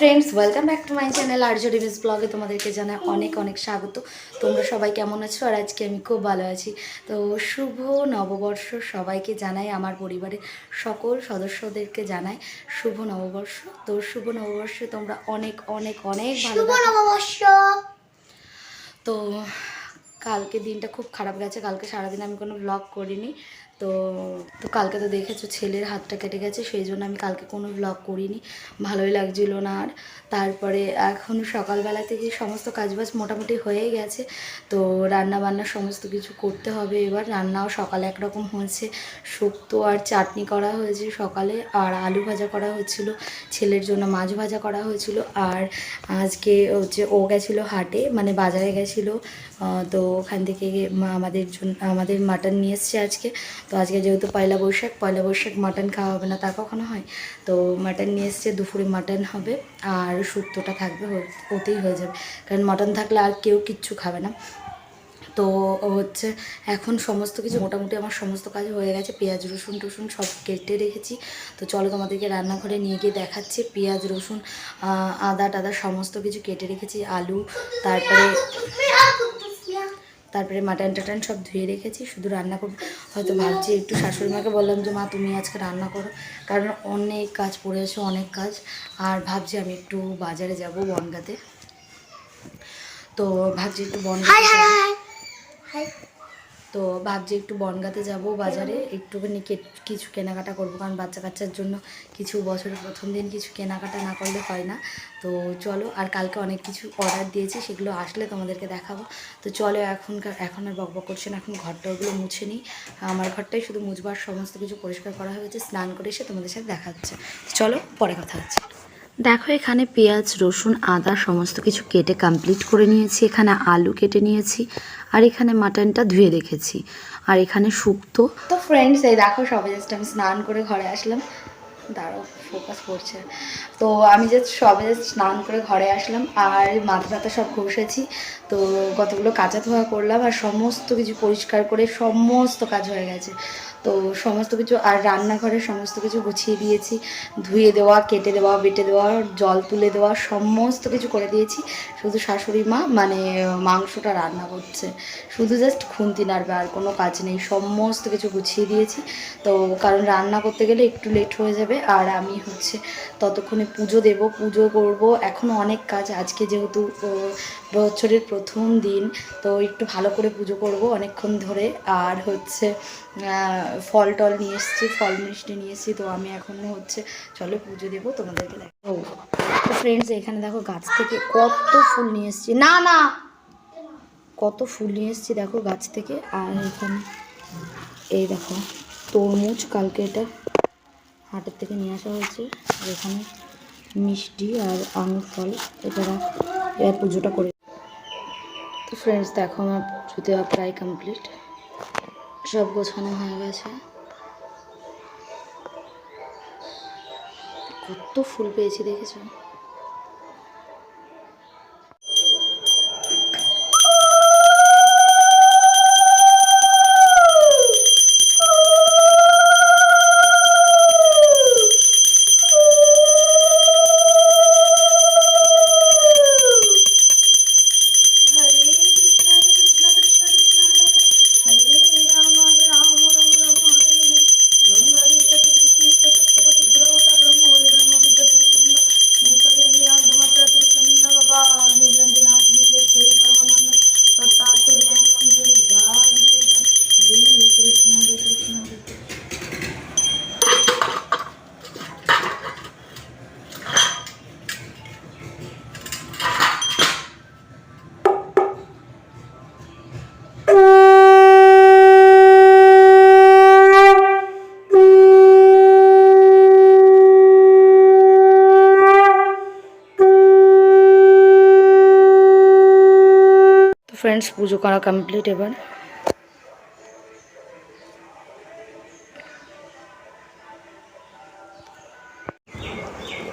Welcome back to my channel Arya reviews ব্লগে তোমাদেরকে জানাই অনেক অনেক স্বাগত। তোমরা সবাই কেমন আছো? আর আজকে আমি খুব ভালো আছি। তো শুভ নববর্ষ সবাইকে জানাই আমার পরিবারের সকল সদস্যদেরকে জানাই শুভ নববর্ষ। তো শুভ নববর্ষে তোমরা অনেক অনেক অনেক ভালো। নববর্ষ! তো কালকে দিনটা খুব খারাপ গেছে। কালকে সারাদিন আমি কোনো ব্লগ করিনি। তো তো কালকে তো দেখেছ ছেলের হাতটা কেটে গেছে, সেই জন্য আমি কালকে কোনো ব্লগ করিনি। ভালোই লাগছিল না আর। তারপরে এখন সকালবেলা থেকে সমস্ত কাজবাজ মোটামুটি হয়ে গেছে। তো রান্না বান্না সমস্ত কিছু করতে হবে এবার। রান্নাও সকালে একরকম হয়েছে। শুক্তো আর চাটনি করা হয়েছে সকালে আর আলু ভাজা করা হয়েছিল। ছেলের জন্য মাছ ভাজা করা হয়েছিল। আর আজকে হচ্ছে ও গেছিল হাটে মানে বাজারে গেছিল। তো ওখান থেকে আমাদের জন্য, আমাদের মাটন নিয়ে এসছে আজকে। তো আজকে যেহেতু পয়লা বৈশাখ পয়লা বৈশাখ মাটন খাওয়া হবে না, তা কখনো হয়? তো মাটন নিয়ে এসছে, দুপুরে মাটন হবে আর শুক্তোটা থাকবে ওতেই হয়ে যাবে। কারণ মাটন থাকলে আর কেউ কিচ্ছু খাবে না। তো হচ্ছে এখন সমস্ত কিছু মোটামুটি আমার সমস্ত কাজ হয়ে গেছে, পেঁয়াজ, রসুন, টসুন সব কেটে রেখেছি। তো চলো তোমাদেরকে রান্নাঘরে নিয়ে গিয়ে দেখাচ্ছি। পেঁয়াজ, রসুন আদা টাদা সমস্ত কিছু কেটে রেখেছি, আলু, তারপরে তারপরে মাটন টাটান সব ধুয়ে রেখেছি শুধু রান্না করব। হয়তো ভাবছি একটু শাশুড়ি মাকে বললাম যে মা তুমি আজকে রান্না করো। কারণ অনেক কাজ পড়ে আছে অনেক কাজ। আর ভাবছি আমি একটু বাজারে যাব বনগাতে। তো ভাবছি একটু বনগাতে হাই তো ভাবছি একটু বনগাতে যাব বাজারে। একটুখানি কিছু কেনাকাটা করব, কারণ বাচ্চা কাচ্চার জন্য কিছু বছরের প্রথম দিন কিছু কেনাকাটা না করলে হয় না। তো চলো, আর কালকে অনেক কিছু অর্ডার দিয়েছি, সেগুলো আসলে তোমাদেরকে দেখাবো। তো চলো, এখনকার এখন আর বকবক করছে না, এখন ঘরটা ওগুলো মুছে নিই। আমার ঘরটাই শুধু মুছবার সমস্ত কিছু পরিষ্কার করা হয়েছে, স্নান করে এসে তোমাদের সাথে দেখা হচ্ছে। চলো, পরে কথা হচ্ছে। দেখো, এখানে পেঁয়াজ, রসুন, আদা সমস্ত কিছু কেটে কমপ্লিট করে নিয়েছি। এখানে আলু কেটে নিয়েছি আর এখানে মাটনটা ধুয়ে রেখেছি। আর এখানে শুক্তো। তো ফ্রেন্ডস এই দেখো, সবে জাস্ট আমি স্নান করে ঘরে আসলাম। দাঁড়াও ফোকাস করছে। তো আমি জাস্ট সবে স্নান করে ঘরে আসলাম আর মাথা টাথা সব ঘষেছি। তো কতগুলো কাঁচা ধোয়া করলাম আর সমস্ত কিছু পরিষ্কার করে সমস্ত কাজ হয়ে গেছে। তো সমস্ত কিছু আর রান্নাঘরে সমস্ত কিছু গুছিয়ে দিয়েছি। ধুয়ে দেওয়া, কেটে দেওয়া, বেটে দেওয়া, জল তুলে দেওয়া, সমস্ত কিছু করে দিয়েছি। শুধু শাশুড়ি মা মানে মাংসটা রান্না করছে। শুধু জাস্ট খুন্তি নাড়বে আর কোনো কাজ নেই। সমস্ত কিছু গুছিয়ে দিয়েছি। তো কারণ রান্না করতে গেলে একটু লেট হয়ে যাবে। আর আমি হচ্ছে ততক্ষণে পুজো দেব, পুজো করব। এখনও অনেক কাজ। আজকে যেহেতু বছরের প্রথম দিন, তো একটু ভালো করে পুজো করব অনেকক্ষণ ধরে। আর হচ্ছে ফল টল নিয়ে এসেছি, ফল মিষ্টি নিয়ে এসেছি, তো আমি এখনও হচ্ছে, চলো পুজো দেবো তোমাদেরকে দেখো তো ফ্রেন্ডস এখানে দেখো গাছ থেকে কত ফুল নিয়ে এসেছি। না না! কত ফুল নিয়ে এসেছি দেখো গাছ থেকে। আর এখানে এই দেখো, তরমুজ কালকে এটা হাটের থেকে নিয়ে আসা হয়েছে। এখানে মিষ্টি আর আঙুর ফল এছাড়া এবার পুজোটা করে। তো ফ্রেন্ডস দেখো আমার পুজো দেওয়া প্রায় কমপ্লিট সব গোছানো হয়ে গেছে। কত ফুল পেয়েছি দেখেছ? ফ্রেন্ডস পুজো করা কমপ্লিট এবার।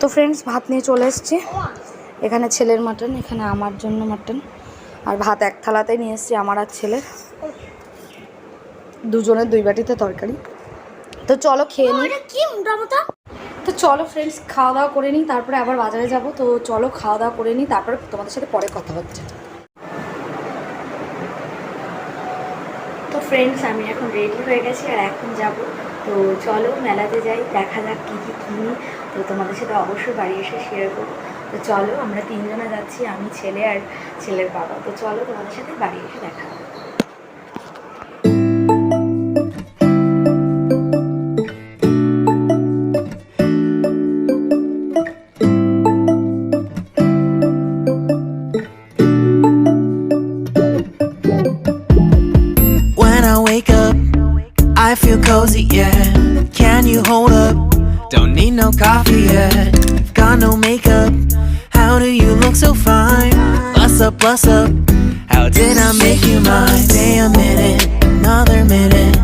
তো ফ্রেন্ডস ভাত নিয়ে চলে এসেছি। এখানে ছেলের মাটন এখানে আমার জন্য মাটন আর ভাত এক থালাতেই নিয়ে এসেছি আমার আর ছেলের। দুজনের দুই বাটিতে তরকারি। তো চলো খেয়ে নিই। তো চলো ফ্রেন্ডস খাওয়া দাওয়া করে নিই তারপরে আবার বাজারে যাব। তো চলো খাওয়া দাওয়া করে নিই তারপরে তোমাদের সাথে পরে কথা হচ্ছে। ফ্রেন্ডস আমি এখন রেডি হয়ে গেছি আর এখন যাব। তো চলো মেলাতে যাই, দেখা যাক কী কী কিনি। তো তোমাদের সাথে অবশ্যই বাড়ি এসে শেয়ার করব। তো চলো আমরা তিনজনা যাচ্ছি, আমি, ছেলে আর ছেলের বাবা। তো চলো তোমাদের সাথে বাড়ি এসে দেখা make you mine? Stay a minute, another minute.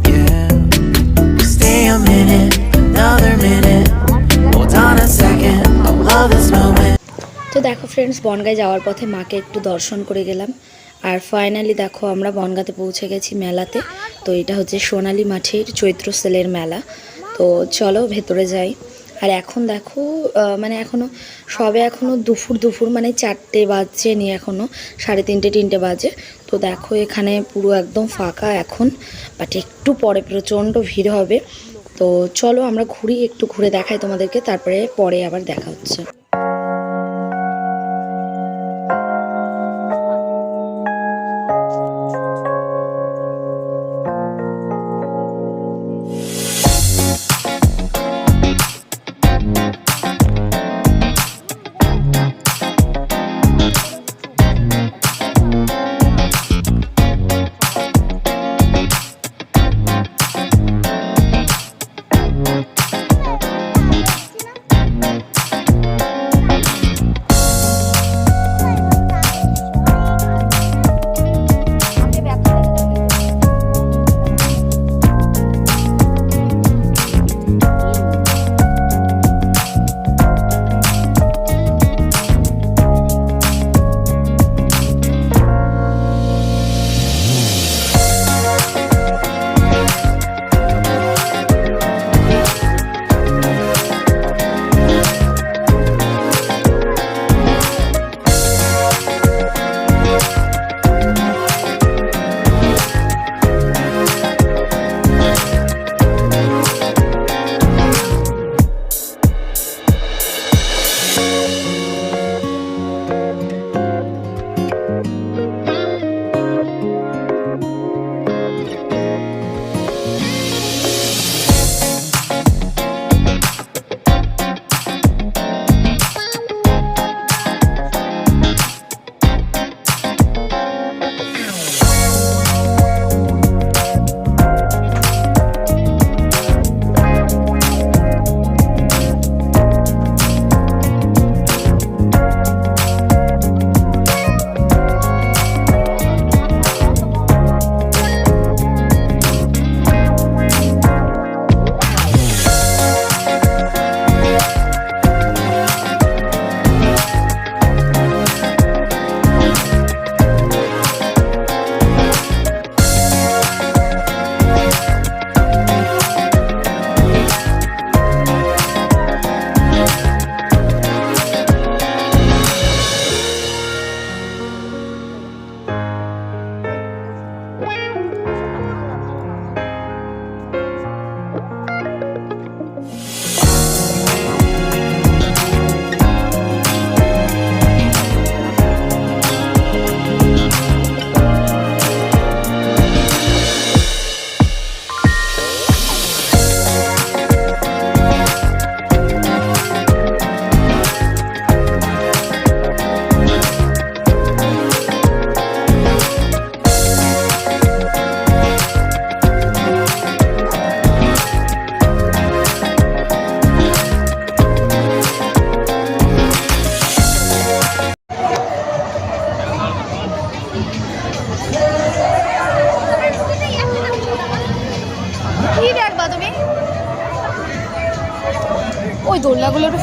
friends বনগায় যাওয়ার পথে মাকে একটু দর্শন করে গেলাম। আর ফাইনালি দেখো, আমরা বনগাতে পৌঁছে গেছি মেলাতে। তো এটা হচ্ছে সোনালী মাঠের চৈত্র সেলের মেলা। তো চলো ভেতরে যাই। আর এখন দেখো মানে এখনও সবে এখনও দুপুর দুপুর মানে চারটে বাজছে নি এখনও সাড়ে তিনটে তিনটে বাজে। তো দেখো, এখানে পুরো একদম ফাঁকা এখন বাট একটু পরে প্রচণ্ড ভিড় হবে। তো চলো আমরা ঘুরি, একটু ঘুরে দেখাই তোমাদেরকে, তারপরে, পরে আবার দেখা হচ্ছে।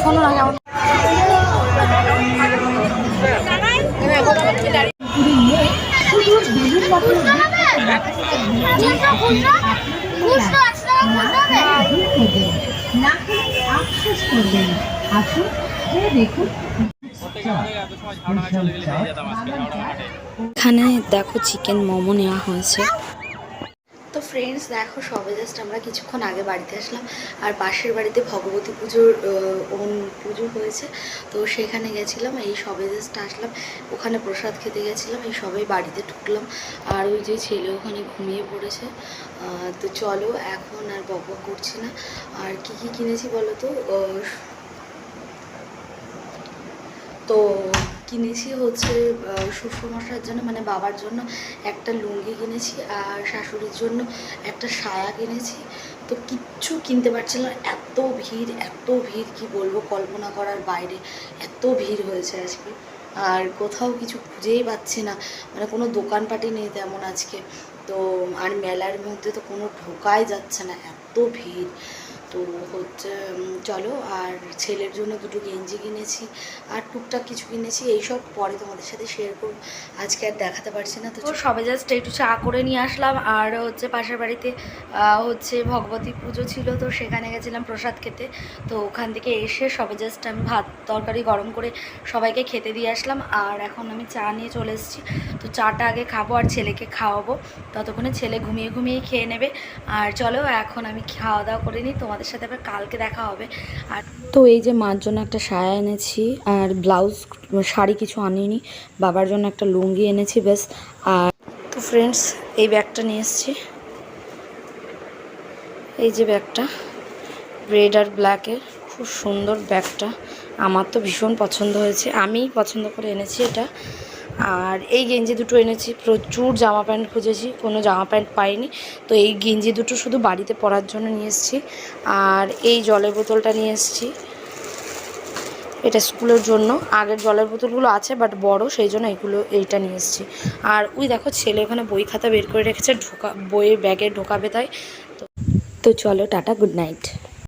শোনো না কেমন? এখানে দেখো চিকেন মোমো নেওয়া হয়েছে। ফ্রেন্ডস দেখো সবে জাস্ট আমরা কিছুক্ষণ আগে বাড়িতে আসলাম, আর পাশের বাড়িতে ভগবতী পুজোর পুজো হয়েছে, তো সেখানে গেছিলাম, এই সবে জাস্ট আসলাম, ওখানে প্রসাদ খেতে গেছিলাম, এই সবাই বাড়িতে ঢুকলাম, আর ওই যে ছেলে ওখানে ঘুমিয়ে পড়েছে তো চলো এখন আর বক করছি না, আর কি কি কিনেছি বলো তো? তো কিনেছি হচ্ছে আহ, শ্বশুরমশাইয়ের জন্য মানে বাবার জন্য একটা লুঙ্গি কিনেছি আর শাশুড়ির জন্য একটা সায়া কিনেছি। তো কিচ্ছু কিনতে পারছিলাম এত ভিড় এত ভিড় কি বলব কল্পনা করার বাইরে। এত ভিড় হয়েছে আজকে। আর কোথাও কিছু খুঁজেই পাচ্ছি না। মানে কোনো দোকানপাটি নেই তেমন আজকে। তো আর মেলার মধ্যে তো কোনো ঢোকাই যাচ্ছে না। এত ভিড়। তো হচ্ছে চলো আর ছেলের জন্য দুটো গেঞ্জি কিনেছি আর টুকটাক কিছু কিনেছি এইসব পরে তোমাদের সাথে শেয়ার করব। আজকে আর দেখাতে পারছি না তো সবে জাস্ট একটু চা করে নিয়ে আসলাম আর হচ্ছে পাশের বাড়িতে হচ্ছে ভগবতী পুজো ছিল তো সেখানে গেছিলাম প্রসাদ খেতে। তো ওখান থেকে এসে সবে জাস্ট আমি ভাত তরকারি গরম করে সবাইকে খেতে দিয়ে আসলাম আর এখন আমি চা নিয়ে চলে এসেছি। তো চাটা আগে খাব আর ছেলেকে খাওয়াবো ততক্ষণে ছেলে ঘুমিয়ে ঘুমিয়ে খেয়ে নেবে। আর চলো এখন আমি খাওয়া দাওয়া করে নিই তোমাদের সাথে আবার কালকে দেখা হবে। আর তো এই যে মার জন্য একটা সায়া এনেছি আর ব্লাউজ, শাড়ি কিছু আনিনি, বাবার জন্য একটা লুঙ্গি এনেছি বেশ আর তো ফ্রেন্ডস এই ব্যাগটা নিয়ে এসেছি। এই যে ব্যাগটা রেড আর ব্ল্যাকের খুব সুন্দর ব্যাগটা। আমার তো ভীষণ পছন্দ হয়েছে। আমিই পছন্দ করে এনেছি এটা। আর এই গেঞ্জি দুটো এনেছি। প্রচুর জামা প্যান্ট খুঁজেছি, কোনো জামা প্যান্ট পাইনি। তো এই গেঞ্জি দুটো শুধু বাড়িতে পরার জন্য নিয়ে এসেছি। আর এই জলের বোতলটা নিয়ে এসেছি। এটা স্কুলের জন্য। আগের জলের বোতলগুলো আছে, বাট বড়, সেই জন্য এগুলো, এইটা নিয়ে এসেছি। আর ওই দেখো, ছেলে ওখানে বই খাতা বের করে রেখেছে, ঢোকা, বইয়ের ব্যাগে ঢোকাবে তাই। তো তো চলো, টাটা, গুড নাইট।